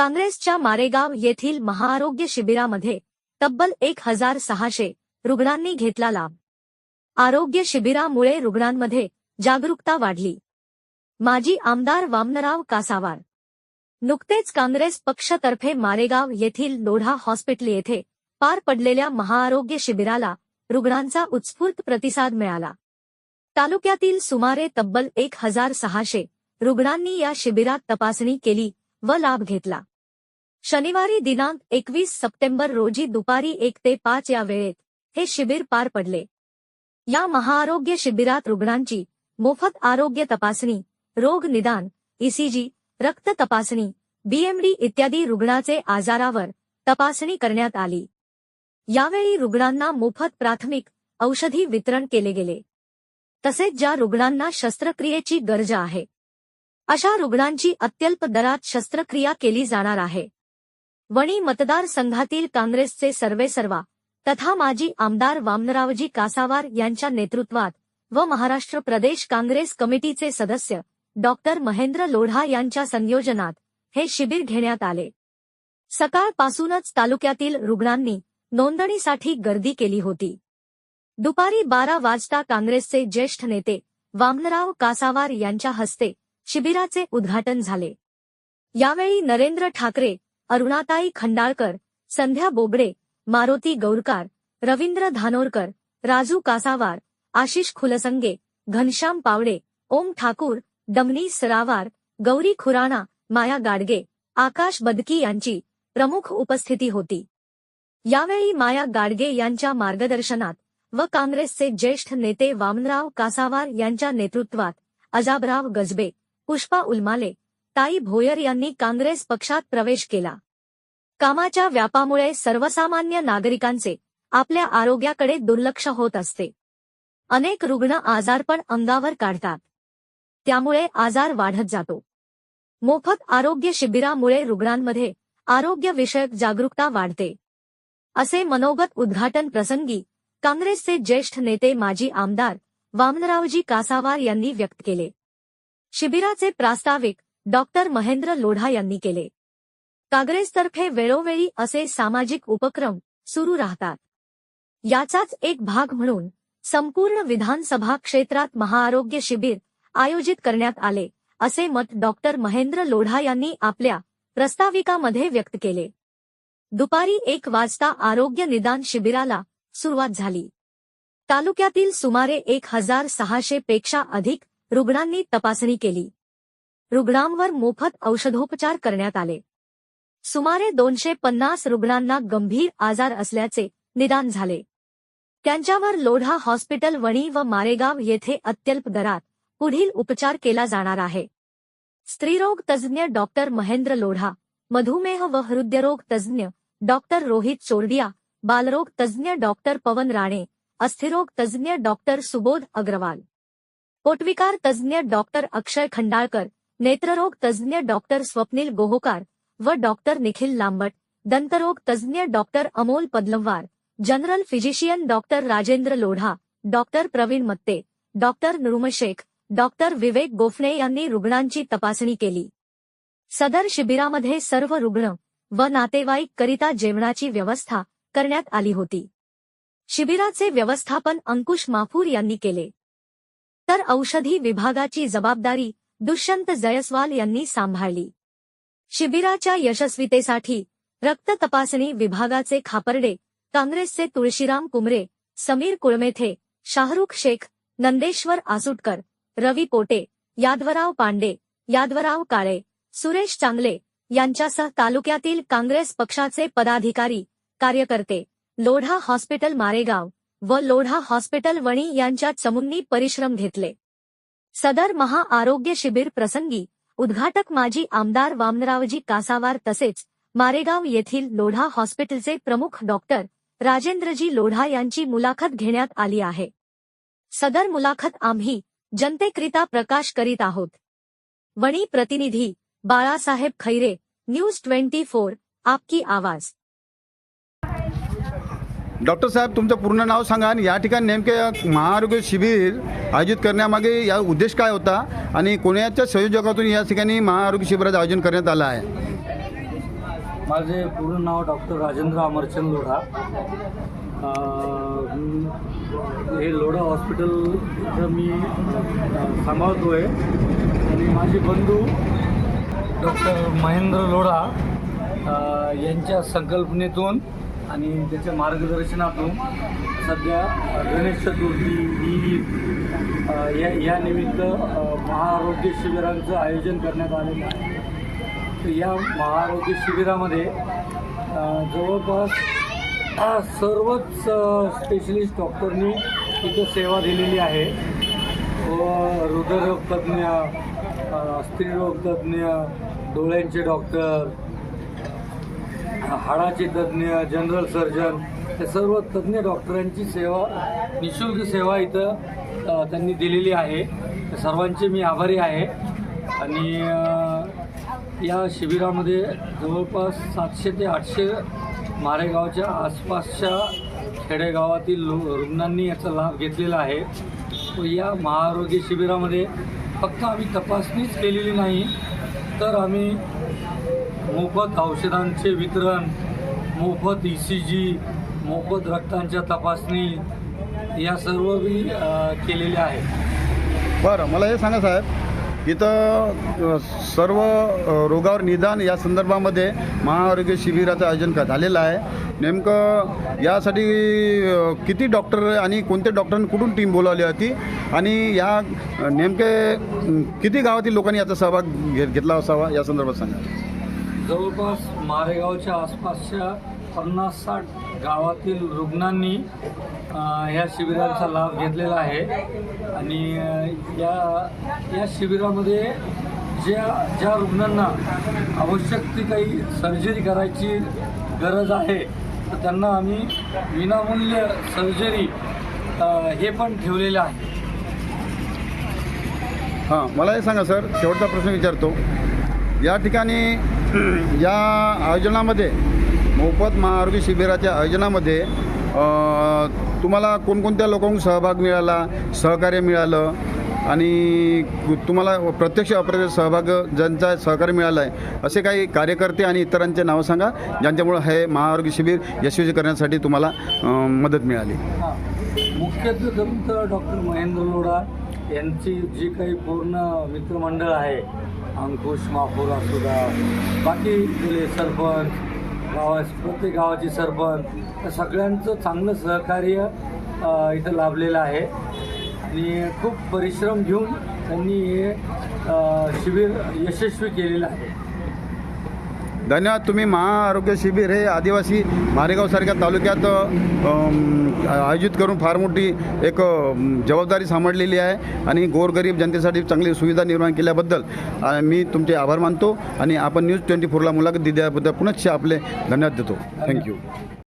काँग्रेसच्या मारेगाव येथील महाआरोग्य शिबिरामध्ये तब्बल एक हजार सहाशे रुग्णांनी घेतला लाभ. आरोग्य शिबिरामुळे रुग्णांमध्ये जागरूकता वाढली. माजी आमदार वामनराव कासावार. नुकतेच काँग्रेस पक्षतर्फे मारेगाव येथील लोढा हॉस्पिटल येथे पार पडलेल्या महाआरोग्य शिबिराला रुग्णांचा उत्स्फूर्त प्रतिसाद मिळाला. तालुक्यातील सुमारे तब्बल एक हजार सहाशे रुग्णांनी या शिबिरात तपासणी केली व लाभ घेतला. शनिवारी दिनांक एकवीस सप्टेंबर रोजी दुपारी एक ते पाच या वेळेत हे शिबिर पार पडले. या महाआरोग्य शिबिरात रुग्णांची मोफत आरोग्य तपासणी रोग निदान ईसीजी रक्त तपासणी बीएमडी इत्यादी रुग्णाचे आजारावर तपासणी करण्यात आली. यावेळी रुग्णांना मोफत प्राथमिक औषधी वितरण केले गेले. तसेच ज्या रुग्णांना शस्त्रक्रियेची गरज आहे अशा रुग्णांची अत्यल्प दरात शस्त्रक्रिया केली जाणार आहे. वणी मतदारसंघातील काँग्रेसचे सर्वेसर्वा तथा माजी आमदार वामनरावजी कासावार यांच्या नेतृत्वात व महाराष्ट्र प्रदेश काँग्रेस कमिटीचे सदस्य डॉक्टर महेंद्र लोढा यांच्या संयोजनात हे शिबिर घेण्यात आले. सकाळपासूनच तालुक्यातील रुग्णांनी नोंदणीसाठी गर्दी केली होती. दुपारी बारा वाजता काँग्रेसचे ज्येष्ठ नेते वामनराव कासावार यांच्या हस्ते शिबिराचे उद्घाटन झाले. यावेळी नरेंद्र ठाकरे अरुणाताई खंडाळकर संध्या बोबडे मारुती गौरकार रवींद्र धानोरकर राजू कासावार आशिष खुलसंगे घनश्याम पावडे ओम ठाकूर डमनी सरावार गौरी खुराणा माया गाडगे आकाश बदकी यांची प्रमुख उपस्थिती होती. यावेळी माया गाडगे यांच्या मार्गदर्शनात व काँग्रेसचे ज्येष्ठ नेते वामनराव कासावार यांच्या नेतृत्वात अजाबराव गजबे पुष्पा उलमाले ताई भोयर यांनी काँग्रेस पक्षात प्रवेश केला. कामाच्या व्यापामुळे सर्वसामान्य नागरिकांचे आपल्या आरोग्याकडे दुर्लक्ष होत असते. अनेक रुग्ण आजारपण अंगावर काढतात. त्यामुळे आजार वाढत जातो. मोफत आरोग्य शिबिरामुळे रुग्णांमध्ये आरोग्यविषयक जागरूकता वाढते. असे मनोगत उद्घाटन प्रसंगी काँग्रेसचे ज्येष्ठ नेते माजी आमदार वामनरावजी कासावार यांनी व्यक्त केले. शिबिराचे प्रास्ताविक डॉक्टर महेंद्र लोढा यांनी केले. काँग्रेसतर्फे वेळोवेळी असे सामाजिक उपक्रम सुरू राहतात. याचाच एक भाग म्हणून संपूर्ण विधानसभा क्षेत्रात महाआरोग्य शिबिर आयोजित करण्यात आले असे मत डॉक्टर महेंद्र लोढा यांनी आपल्या प्रस्ताविकामध्ये व्यक्त केले. दुपारी एक वाजता आरोग्य निदान शिबिराला सुरुवात झाली. तालुक्यातील सुमारे एक हजार सहाशे पेक्षा अधिक रुग्णांनी तपासणी केली. रुग्णांवर मोफत औषधोपचार करण्यात आले. सुमारे दोनशे पन्नास रुग्णांना गंभीर आजार असल्याचे निदान झाले. त्यांच्यावर लोढा हॉस्पिटल वणी व मारेगाव येथे अत्यल्प दरात पुढील उपचार केला जाणार आहे. स्त्रीरोग तज्ज्ञ डॉक्टर महेंद्र लोढा मधुमेह व हृदयरोग तज्ज्ञ डॉक्टर रोहित चोरडिया बालरोग तज्ज्ञ डॉक्टर पवन राणे अस्थिरोग तज्ज्ञ डॉक्टर सुबोध अग्रवाल. पोटविकार तज्ज्ञ डॉक्टर अक्षय खंडाळकर नेत्ररोग तज्ज्ञ डॉक्टर स्वप्नील गोहोकार व डॉक्टर निखिल लांबट दंतरोग तज्ज्ञ doctor Amol Padalwar general physician doctor Rajendra Lodha doctor Praveen Matte doctor Nurumshekh doctor Vivek Gophane यांनी रुग्णांची तपासणी केली. सदर शिबिरामध्ये सर्व रुग्ण व नातेवाईक करिता जेवणाची व्यवस्था करण्यात आली होती. शिबिराचे व्यवस्थापन अंकुश माफूर यांनी केले. तर औषधी विभागाची जबाबदारी दुष्यंत जयस्वाल यांनी सांभाळली. शिबिराच्या यशस्वीतेसाठी रक्त तपासणी विभागाचे खापर्डे काँग्रेसचे तुळशीराम कुमरे समीर कुळमेथे शाहरुख शेख नंदेश्वर आसुटकर रवी पोटे यादवराव पांडे यादवराव काळे सुरेश चांगले यांच्यासह तालुक्यातील काँग्रेस पक्षाचे पदाधिकारी कार्यकर्ते लोढा हॉस्पिटल मारेगाव व लोढा हॉस्पिटल वणी यांच्यात समूंनी परिश्रम घेतले. सदर महाआरोग्य शिबिर प्रसंगी उद्घाटक माजी आमदार वामनरावजी कासावार तसेच मारेगाव येथील लोढा हॉस्पिटलचे प्रमुख डॉक्टर राजेंद्रजी लोढा यांची मुलाखत घेण्यात आली आहे. सदर मुलाखत आम्ही जनतेकरिता प्रकाश करीत आहोत. वणी प्रतिनिधी Balasaheb Khaire, news twenty four, आपकी आवाज़. डॉक्टर साहेब तुमचं पूर्ण नाव सांगा आणि या ठिकाणी नेमके महाआरोग्य शिबिर आयोजित करण्यामागे या उद्देश काय होता आणि कोणाच्या संयोजकातून या ठिकाणी महाआरोग्य शिबिराचं आयोजन करण्यात आलं आहे? माझे पूर्ण नाव डॉक्टर राजेंद्र अमरचंद लोढा. हे लोढा हॉस्पिटल मी सांभाळतो आहे आणि माझे बंधू डॉक्टर महेंद्र लोढा यांच्या संकल्पनेतून आणि त्याच्या मार्गदर्शनातून सध्या गणेश चतुर्थी ईद या या निमित्त महाआरोग्य शिबिरांचं आयोजन करण्यात आलेलं आहे. तर या महाआरोग्य शिबिरामध्ये जवळपास सर्वच स्पेशलिस्ट डॉक्टरनी इथं सेवा दिलेली आहे. व हृदयरोग स्त्रीरोगतज्ञ डोळ्यांचे डॉक्टर हाडाचे तज्ज्ञ जनरल सर्जन हे सर्व तज्ज्ञ डॉक्टरांची सेवा निशुल्क सेवा इथं त्यांनी दिलेली आहे. सर्वांचे मी आभारी आहे. आणि या शिबिरामध्ये जवळपास सातशे ते आठशे मारेगावच्या आसपासच्या खेडेगावातील लो रुग्णांनी याचा लाभ घेतलेला आहे. व या महाआरोग्य शिबिरामध्ये फक्त आम्ही तपासणीच केलेली नाही तर आम्ही मोफत औषधांचे वितरण मोफत ई सी जी मोफत रक्तांच्या तपासणी या सर्व केलेल्या आहेत. बरं मला हे सांगा साहेब. इथं सर्व रोगावर निदान या संदर्भामध्ये महाआरोग्य शिबिराचं आयोजन का झालेलं आहे. नेमकं यासाठी किती डॉक्टर आणि कोणत्या डॉक्टरांनी कुठून टीम बोलावली होती? आणि या नेमके किती गावातील लोकांनी याचा सहभाग घे घेतला असावा? या संदर्भात सांगा. जवळपास मारेगावच्या आसपासच्या पन्नास साठ गावातील रुग्णांनी ह्या शिबिराचा लाभ घेतलेला आहे. आणि या या शिबिरामध्ये ज्या ज्या रुग्णांना आवश्यक ती काही सर्जरी करायची गरज आहे तर त्यांना आम्ही विनामूल्य सर्जरी हे पण ठेवलेलं आहे. हां मला हे सांगा सर शेवटचा प्रश्न विचारतो. या ठिकाणी या आयोजनामध्ये मोफत महाआरोग्य शिबिराच्या आयोजनामध्ये तुम्हाला कोणकोणत्या लोकांकडून सहभाग मिळाला सहकार्य मिळालं? आणि तुम्हाला प्रत्यक्ष अप्रत्यक्ष सहभाग ज्यांचा सहकार्य मिळाला आहे असे काही कार्यकर्ते आणि इतरांचे नावं सांगा ज्यांच्यामुळं हे महाआरोग्य शिबिर यशस्वी करण्यासाठी तुम्हाला मदत मिळाली. हां मुख्यत्वे करून तर डॉक्टर महेंद्र लोढा यांची जी काही पूर्ण मित्रमंडळ आहे अंकुश मापूर असुदा बाकी गेले सरपंच गावा प्रत्येक गावाचे सरपंच सगळ्यांचं चांगलं सहकार्य इथं लाभलेलं आहे. आणि खूप परिश्रम घेऊन त्यांनी हे शिबिर यशस्वी केलेलं आहे. धन्यवाद. तुम्ही महाआरोग्य शिबिर हे आदिवासी मारेगावसारख्या तालुक्यात आयोजित करून फार मोठी एक जबाबदारी सांभाळलेली आहे आणि गोरगरीब जनतेसाठी चांगली सुविधा निर्माण केल्याबद्दल मी तुमचे आभार मानतो आणि आपण न्यूज ट्वेंटी फोरला मुलाखत दिल्याबद्दल पुनश्च आपले धन्यवाद देतो. थँक्यू